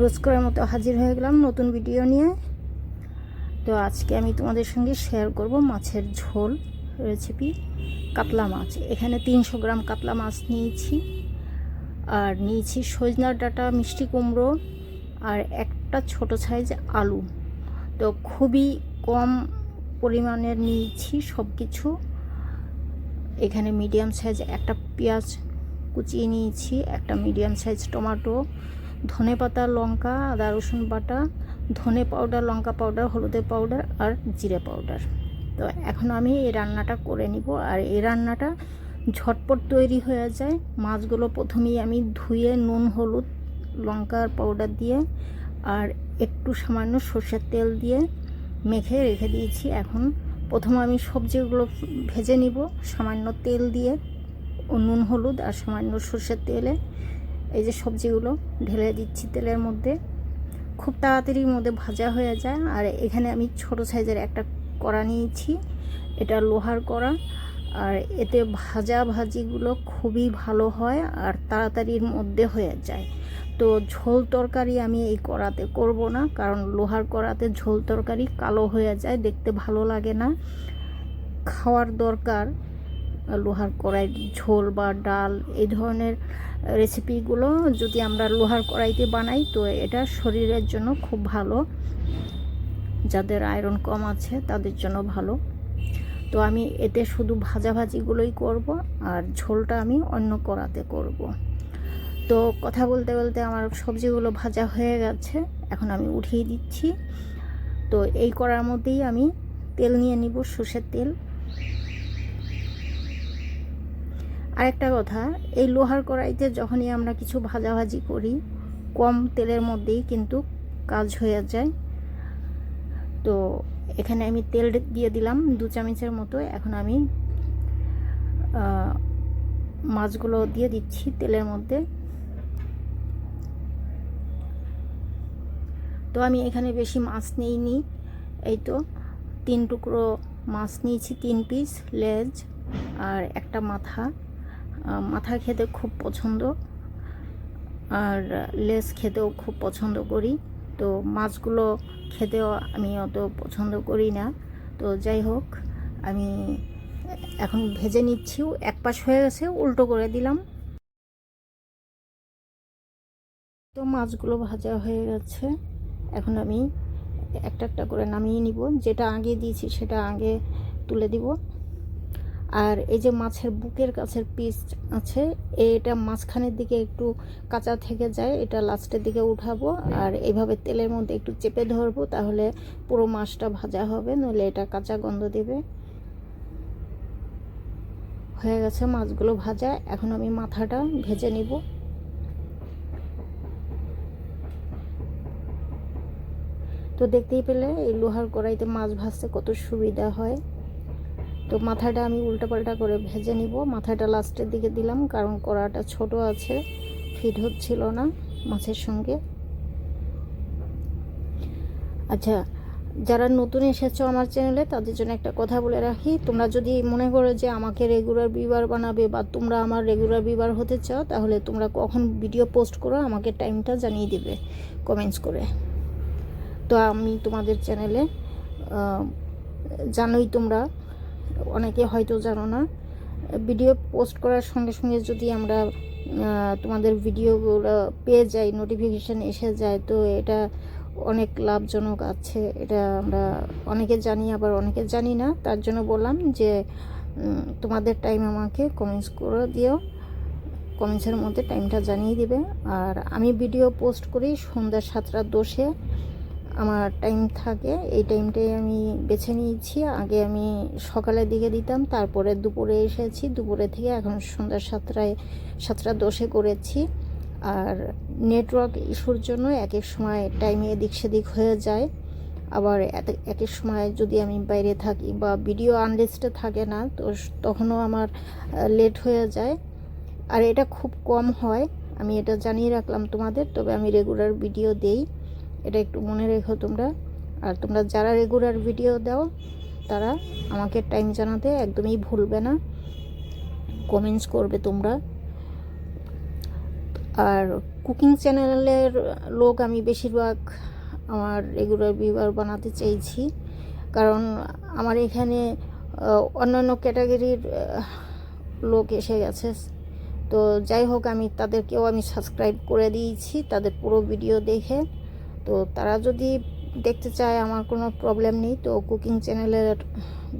রোজ করার মতো হাজির হয়ে গেলাম নতুন ভিডিও নিয়ে। তো আজকে আমি তোমাদের সঙ্গে শেয়ার করব মাছের ঝোল রেসিপি কাতলা মাছ। এখানে তিনশো গ্রাম কাতলা মাছ নিয়েছি। আর নিয়েছি সজনার ডাঁটা, মিষ্টি কুমড়ো আর একটা ছোট সাইজ আলু। তো খুবই কম পরিমাণের নিয়েছি সব কিছু এখানে মিডিয়াম সাইজ একটা পেঁয়াজ কুচিয়ে নিয়েছি, একটা মিডিয়াম সাইজ টমেটো ধনে পাতা, লঙ্কা, আদা, রসুন বাটা, ধনে পাউডার, লঙ্কা পাউডার, হলুদের পাউডার আর জিরে পাউডার। তো এখন আমি এই রান্নাটা করে নিব আর এই রান্নাটা ঝটপট তৈরি হয়ে যায়। মাছগুলো প্রথমেই আমি ধুয়ে নুন, হলুদ, লঙ্কার পাউডার দিয়ে আর একটু সামান্য সর্ষের তেল দিয়ে মেখে রেখে দিয়েছি। এখন প্রথমে আমি সবজিগুলো ভেজে নিব। সামান্য তেল দিয়ে নুন, হলুদ আর সামান্য সর্ষের তেলে এই যে সবজিগুলো ঢেলে দিচ্ছি তেলের মধ্যে। খুব তাড়াতাড়ির মধ্যে ভাজা হয়ে যায়। আর এখানে আমি ছোট সাইজের একটা কড়া নিয়েছি। এটা লোহার কড়া। আর এতে ভাজা ভাজিগুলো খুবই ভালো হয় আর তাড়াতাড়ির মধ্যে হয়ে যায়। তো ঝোল তরকারি আমি এই কড়াতে করব না, কারণ লোহার কড়াতে ঝোল তরকারি কালো হয়ে যায়, দেখতে ভালো লাগে না। খাওয়ার দরকার। লোহার কড়াই, ঝোল বা ডাল এই ধরনের রেসিপিগুলো যদি আমরা লোহার কড়াইতে বানাই, তো এটা শরীরের জন্য খুব ভালো। যাদের আয়রন কম আছে, তাদের জন্য ভালো। তো আমি এতে শুধু ভাজাভাজিগুলোই করব আর ঝোলটা আমি অন্য কড়াতে করব। তো কথা বলতে বলতে আমার সবজিগুলো ভাজা হয়ে গেছে, এখন আমি উঠিয়ে দিচ্ছি। তো এই কড়ার মধ্যেই আমি তেল নিয়ে নিব, সর্ষের তেল। আরেকটা কথা, এই লোহার কড়াইতে যখনই আমরা কিছু ভাজাভাজি করি, কম তেলের মধ্যেই কিন্তু কাজ হয়ে যায়। তো এখানে আমি তেল দিয়ে দিলাম দু চামচের মতো। এখন আমি মাছগুলো দিয়ে দিচ্ছি তেলের মধ্যে। তো আমি এখানে বেশি মাছ নিইনি। এই তো তিন টুকরো মাছ নিয়েছি, তিন পিস লেজ আর একটা মাথা। মাথা খেতে খুব পছন্দ। আর লেস খেতেও খুব পছন্দ করি। তো মাছগুলো খেতেও আমি অত পছন্দ করি না। তো যাই হোক, আমি এখন ভেজে নিচ্ছি, এক পাশ হয়ে গেছে, উল্টো করে দিলাম। তো মাছগুলো ভাজা হয়ে গেছে। এখন আমি একটা একটা করে নামিয়ে নিব। যেটা আগে দিয়েছি সেটা আগে তুলে দিব। আর এই যে মাছের বুকের কাছের পিস আছে, এটা মাঝখানের দিকে একটু কাঁচা থেকে যায়, এটা লাস্টের দিকে উঠাবো আর এইভাবে তেলের মধ্যে একটু চেপে ধরবো তাহলে পুরো মাছটা ভাজা হবে, নইলে এটা কাঁচা গন্ধ দেবে। হয়ে গেছে মাছগুলো ভাজা, এখন আমি মাথাটা ভেজে নিব। তো দেখতেই পেলে এই লোহার কড়াইতে মাছ ভাজতে কত সুবিধা হয়। তো মাথাটা আমি উল্টাপাল্টা করে ভেজে নিব। মাথাটা লাস্টের দিকে দিলাম কারণ কড়াটা ছোট আছে ফিট হচ্ছিল না মাছের সঙ্গে। আচ্ছা যারা নতুন এসেছ আমার চ্যানেলে তাদের জন্য একটা কথা বলে রাখি। তোমরা যদি মনে করো যে আমাকে রেগুলার বিবার বানাবে বা তোমরা আমার রেগুলার বিবার হতে চাও, তাহলে তোমরা কখন ভিডিও পোস্ট করো, আমাকে টাইমটা জানিয়ে দিবে কমেন্টস করে। তো আমি তোমাদের চ্যানেলে জানোই তোমরা অনেকে হয়তো জানো না, ভিডিও পোস্ট করার সঙ্গে সঙ্গে যদি আমরা তোমাদের ভিডিওগুলো পেয়ে যাই নোটিফিকেশান এসে যায়, তো এটা অনেক লাভজনক আছে। এটা আমরা অনেকে জানি, আবার অনেকে জানি না। তার জন্য বললাম যে তোমাদের টাইম আমাকে কমেন্টস করে দিও। কমেন্টসের মধ্যে টাইমটা জানিয়ে দিবে। আর আমি ভিডিও পোস্ট করি সন্ধ্যা সাতটার দোষে আমার টাইম থাকে, এই টাইমটাই আমি বেছে নিয়েছি। আগে আমি সকালের দিকে দিতাম, তারপরে দুপুরে এসেছি। দুপুরে থেকে এখন সন্ধ্যা সাতটায়, সাতটা দশে করেছি। আর নেটওয়ার্ক ইস্যুর জন্য এক এক সময় টাইমে এদিক সেদিক হয়ে যায়। আবার এক এক সময় যদি আমি বাইরে থাকি বা ভিডিও আনলিস্টে থাকে না, তো তখনও আমার লেট হয়ে যায়। আর এটা খুব কম হয়, আমি এটা জানিয়ে রাখলাম তোমাদের, তবে আমি রেগুলার ভিডিও দেই। এটা একটু মনে রেখো তোমরা। আর তোমরা যারা রেগুলার ভিডিও দাও, তারা আমাকে টাইম জানাতে একদমই ভুলবে না। কমেন্টস করবে তোমরা। আর কুকিং চ্যানেলের লোক আমি বেশিরভাগ আমার রেগুলার ভিউয়ার বানাতে চাইছি। কারণ আমার এখানে অন্যান্য ক্যাটাগরির লোক এসে গেছে। তো যাই হোক, আমি তাদেরকেও আমি সাবস্ক্রাইব করে দিয়েছি, তাদের পুরো ভিডিও দেখে। তো তারা যদি দেখতে চায় আমার কোনো প্রবলেম নেই, তো কুকিং চ্যানেলের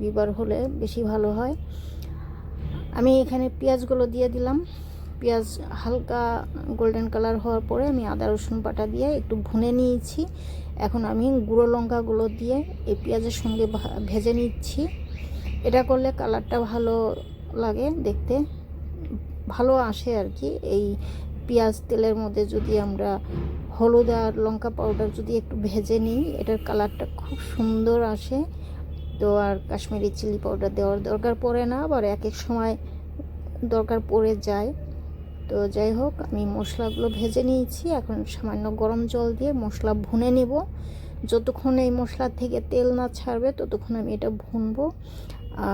ভিউয়ার হলে বেশি ভালো হয়। আমি এখানে পেঁয়াজগুলো দিয়ে দিলাম। পেঁয়াজ হালকা গোল্ডেন কালার হওয়ার পরে আমি আদা, রসুন বাটা দিয়ে একটু ভুনে নিয়েছি। এখন আমি গুঁড়ো লঙ্কাগুলো দিয়ে এই পেঁয়াজের সঙ্গে ভেজে নিচ্ছি। এটা করলে কালারটা ভালো লাগে দেখতে। ভালো আসে আর কি। এই পেঁয়াজ তেলের মধ্যে যদি আমরা হলুদ আর লঙ্কা পাউডার যদি একটু ভেজে নিই, এটার কালারটা খুব সুন্দর আসে। তো আর কাশ্মীরি চিলি পাউডার দেওয়ার দরকার পড়ে না, আবার এক এক সময় দরকার পড়ে যায়। তো যাই হোক, আমি মশলাগুলো ভেজে নিয়েছি। এখন সামান্য গরম জল দিয়ে মশলা ভুনে নেব। যতক্ষণ এই মশলা থেকে তেল না ছাড়বে, ততক্ষণ আমি এটা ভুনবো।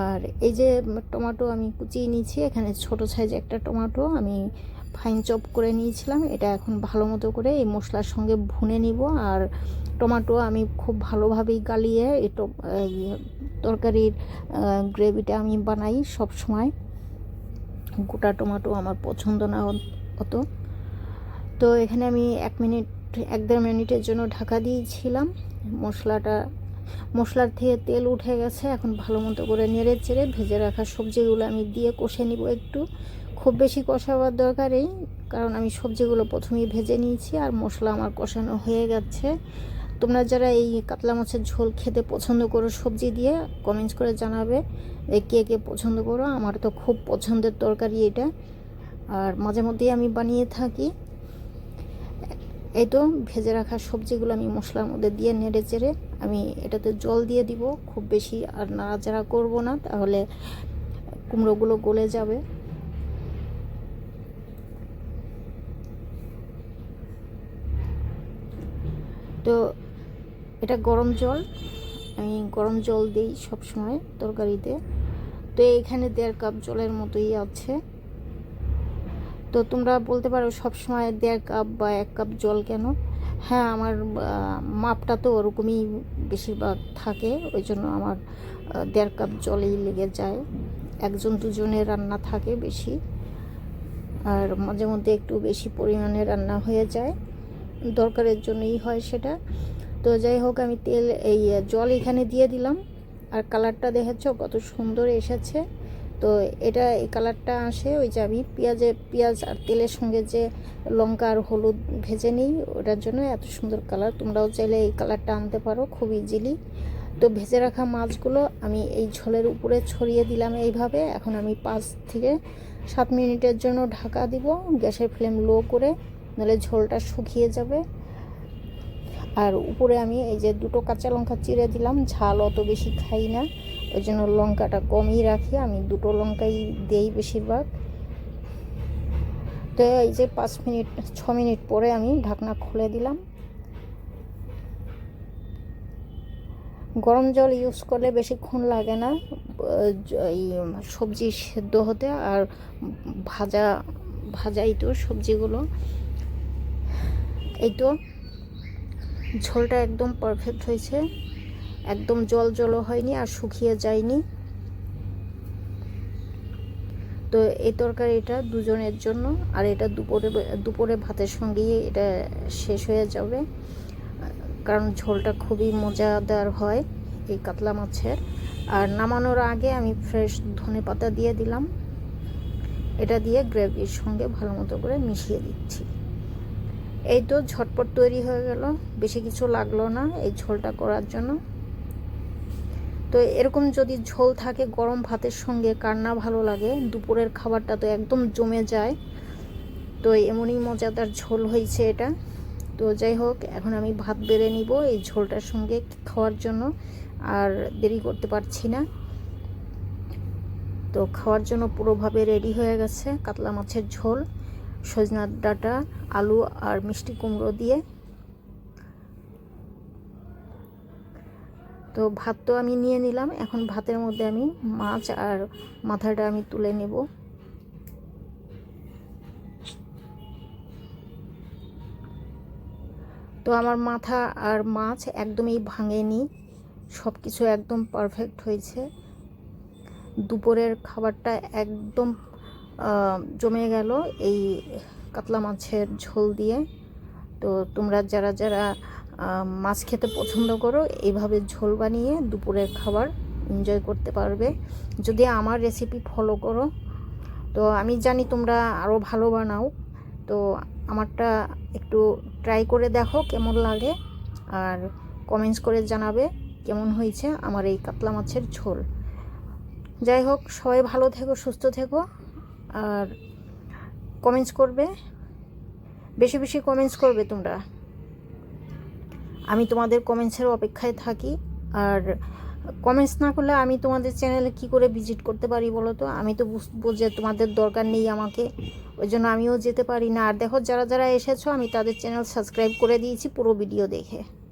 আর এই যে টমেটো আমি কুচিয়ে নিয়েছি, এখানে ছোট সাইজ একটা টমেটো, আমি ফাইন চপ করে নিয়েছিলাম। এটা এখন ভালো মতো করে এই মশলার সঙ্গে ভুনে নিব। আর টমেটো আমি খুব ভালোভাবেই গালিয়ে এই তরকারির গ্রেভিটা আমি বানাই সব সময় গোটা টমেটো আমার পছন্দ না অত- তো এখানে আমি এক মিনিট, এক দেড় মিনিটের জন্য ঢাকা দিয়েছিলাম। মশলাটা, মশলার থেকে তেল উঠে গেছে। এখন ভালো মতো করে নেড়ে চেড়ে ভেজে রাখা সবজিগুলো আমি দিয়ে কষে নিব একটু। খুব বেশি কষাবার দরকার দরকারই কারণ আমি সবজিগুলো প্রথমেই ভেজে নিয়েছি আর মশলা আমার কষানো হয়ে গেছে। তোমরা যারা এই কাতলা মাছের ঝোল খেতে পছন্দ করো সবজি দিয়ে কমেন্টস করে জানাবে যে কে কে পছন্দ করো। আমার তো খুব পছন্দের তরকারি এটা। আর মাঝে মধ্যেই আমি বানিয়ে থাকি। এই তো ভেজে রাখা সবজিগুলো আমি মশলার মধ্যে দিয়ে নেড়ে চেড়ে আমি এটাতে জল দিয়ে দিব। খুব বেশি আর নাড়াচাড়া করব না, তাহলে কুমড়োগুলো গলে যাবে। তো এটা গরম জল। আমি গরম জল দিই সব সময় তরকারিতে। তো এখানে দেড় কাপ জলের মতোই আছে। তো তোমরা বলতে পারো সব সময় দেড় কাপ বা এক কাপ জল কেন? হ্যাঁ আমার মাপটা তো ওরকমই বেশিরভাগ থাকে। ওই জন্য আমার দেড় কাপ জলেই লেগে যায়। একজন দুজনের রান্না থাকে বেশি। আর মাঝে মধ্যে একটু বেশি পরিমাণে রান্না হয়ে যায়। দরকারের জন্যই হয় সেটা। তো যাই হোক, আমি তেল, এই জল এখানে দিয়ে দিলাম। আর কালারটা দেখাচ্ছ কত সুন্দর এসেছে। তো এটা, এই কালারটা আসে ওই যে আমি পেঁয়াজে, পেঁয়াজ আর তেলের সঙ্গে যে লঙ্কা আর হলুদ ভেজে নিই, ওটার জন্য এত সুন্দর কালার। তোমরাও চাইলে এই কালারটা আনতে পারো, খুব ইজিলি তো ভেজে রাখা মাছগুলো আমি এই ঝোলের উপরে ছড়িয়ে দিলাম এইভাবে। এখন আমি পাঁচ থেকে সাত মিনিটের জন্য ঢাকা দিব। গ্যাসের ফ্লেম লো করে নাহলে ঝোলটা শুকিয়ে যাবে। আর উপরে আমি এই যে দুটো কাঁচা লঙ্কা চিড়ে দিলাম, ঝাল অত বেশি খাই না। ওই জন্য লঙ্কাটা কমই রাখি, আমি দুটো লঙ্কাই দেই বেশিরভাগ। তো এই যে পাঁচ মিনিট, ছ মিনিট পরে আমি ঢাকনা খুলে দিলাম। গরম জল ইউজ করলে বেশিক্ষণ লাগে না, এই সবজি সেদ্ধ হতে, আর ভাজা, ভাজাই তো সবজিগুলো। এই তো ঝোলটা একদম পারফেক্ট হয়েছে। একদম জল জলও হয়নি আর শুকিয়ে যায়নি। তো এই তরকারিটা দুজনের জন্য আর এটা দুপুরে দুপুরে ভাতের সঙ্গেই এটা শেষ হয়ে যাবে। কারণ ঝোলটা খুবই মজাদার হয় এই কাতলা মাছের। আর নামানোর আগে আমি ফ্রেশ ধনে পাতা দিয়ে দিলাম। এটা দিয়ে গ্রেভির সঙ্গে ভালো মতো করে মিশিয়ে দিচ্ছি। এই তো ঝটপট তৈরি হয়ে গেল। বেশি কিছু লাগল না এই ঝোলটা করার জন্য। তো এরকম যদি ঝোল থাকে গরম ভাতের সঙ্গে, কার না ভালো লাগে, দুপুরের খাবারটা তো একদম জমে যায়। তো এমনই মজাদার ঝোল হয়েছে এটা। তো যাই হোক, এখন আমি ভাত বেড়ে নিব এই ঝোলটার সঙ্গে খাওয়ার জন্য। আর দেরি করতে পারছি না। তো খাওয়ার জন্য পুরোভাবে রেডি হয়ে গেছে কাতলা মাছের ঝোল। সজনার ডাঁটা, আলু আর মিষ্টি কুমড়ো দিয়ে। তো ভাত তো আমি নিয়ে নিলাম। এখন ভাতের মধ্যে আমি মাছ আর মাথাটা আমি তুলে নেব। তো আমার মাথা আর মাছ একদমই ভাঙেনি। সব কিছু একদম পারফেক্ট হয়েছে। দুপুরের খাবারটা একদম জমে গেল এই কাতলা মাছের ঝোল দিয়ে। তো তোমরা যারা যারা মাছ খেতে পছন্দ করো, এইভাবে ঝোল বানিয়ে দুপুরের খাবার এনজয় করতে পারবে। যদি আমার রেসিপি ফলো করো, তো আমি জানি তোমরা আরও ভালো বানাও। তো আমারটা একটু ট্রাই করে দেখো কেমন লাগে, আর কমেন্টস করে জানাবে কেমন হয়েছে আমার এই কাতলা মাছের ঝোল। যাই হোক, সবাই ভালো থেকো, সুস্থ থেকো। আর কমেন্টস করবে? বেশি বেশি কমেন্টস করবে তোমরা। আমি তোমাদের কমেন্টসের অপেক্ষায় থাকি। আর কমেন্টস না করলে আমি তোমাদের চ্যানেলে কি করে ভিজিট করতে পারি বলো তো? আমি তো বুঝব যে তোমাদের দরকার নেই আমাকে। ওই জন্য আমিও যেতে পারি না। আর দেখো, যারা যারা এসেছ, আমি তাদের চ্যানেল সাবস্ক্রাইব করে দিয়েছি পুরো ভিডিও দেখে।